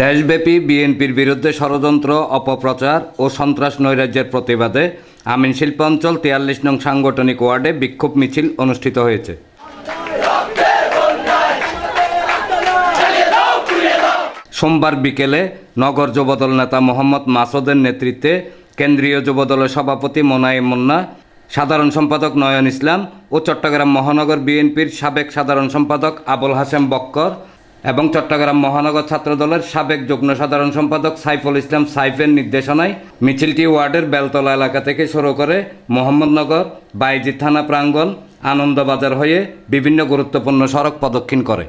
দেশব্যাপী বিএনপির বিরুদ্ধে ষড়যন্ত্র, অপপ্রচার ও সন্ত্রাস নৈরাজ্যের প্রতিবাদে আমিন শিল্পাঞ্চল তিয়াল্লিশ নং সাংগঠনিক ওয়ার্ডে বিক্ষোভ মিছিল অনুষ্ঠিত হয়েছে। সোমবার বিকেলে নগর যুবদল নেতা মোহাম্মদ মাসুদের নেতৃত্বে কেন্দ্রীয় যুবদলের সভাপতি মোনায়েম মুন্না, সাধারণ সম্পাদক নয়ন ইসলাম ও চট্টগ্রাম মহানগর বিএনপির সাবেক সাধারণ সম্পাদক আবুল হাসেম বক্কর এবং চট্টগ্রাম মহানগর ছাত্রদলের সাবেক যুগ্ম সাধারণ সম্পাদক সাইফুল ইসলাম সাইফের নির্দেশনায় মিছিলটি ওয়ার্ডের বেলতলা এলাকা থেকে শুরু করে মোহাম্মদনগর, বাইজি থানা প্রাঙ্গণ, আনন্দবাজার হয়ে বিভিন্ন গুরুত্বপূর্ণ সড়ক প্রদক্ষিণ করে।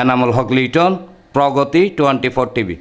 Enamul Haque Liton Progoti twenty four TV.